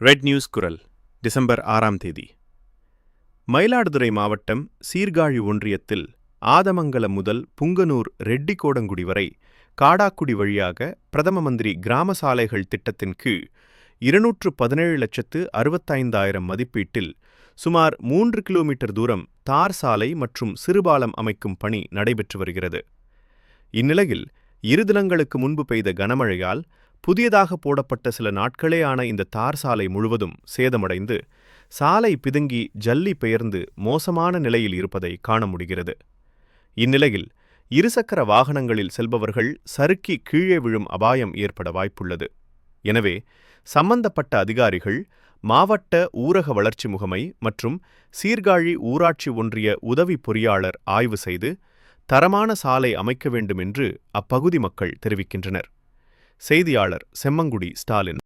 Red news குரல் December ஆறாம் தேதி. மயிலாடுதுறை மாவட்டம் சீர்காழி ஒன்றியத்தில் ஆதமங்கலம் முதல் புங்கனூர் ரெட்டிக்கோடங்குடி வரை காடாக்குடி வழியாக பிரதம மந்திரி கிராம சாலைகள் திட்டத்தின் கீழ் இருநூற்று பதினேழு லட்சத்து அறுபத்தைந்தாயிரம் மதிப்பீட்டில் சுமார் மூன்று கிலோமீட்டர் தூரம் தார் சாலை மற்றும் சிறுபாலம் அமைக்கும் பணி நடைபெற்று வருகிறது. இந்நிலையில் இரு தினங்களுக்கு முன்பு பெய்த கனமழையால் புதியதாக போடப்பட்ட சில நாட்களே ஆன இந்த தார் சாலை முழுவதும் சேதமடைந்து சாலை பிதுங்கி ஜல்லி பெயர்ந்து மோசமான நிலையில் இருப்பதை காண முடிகிறது. இந்நிலையில் இருசக்கர வாகனங்களில் செல்பவர்கள் சறுக்கி கீழே விழும் அபாயம் ஏற்பட வாய்ப்புள்ளது. எனவே சம்பந்தப்பட்ட அதிகாரிகள் மாவட்ட ஊரக வளர்ச்சி முகமை மற்றும் சீர்காழி ஊராட்சி ஒன்றிய உதவி பொறியாளர் ஆய்வு செய்து தரமான சாலை அமைக்க வேண்டும் என்று அப்பகுதி மக்கள் தெரிவிக்கின்றனர். செய்தியாளர் செம்மங்குடி ஸ்டாலின்.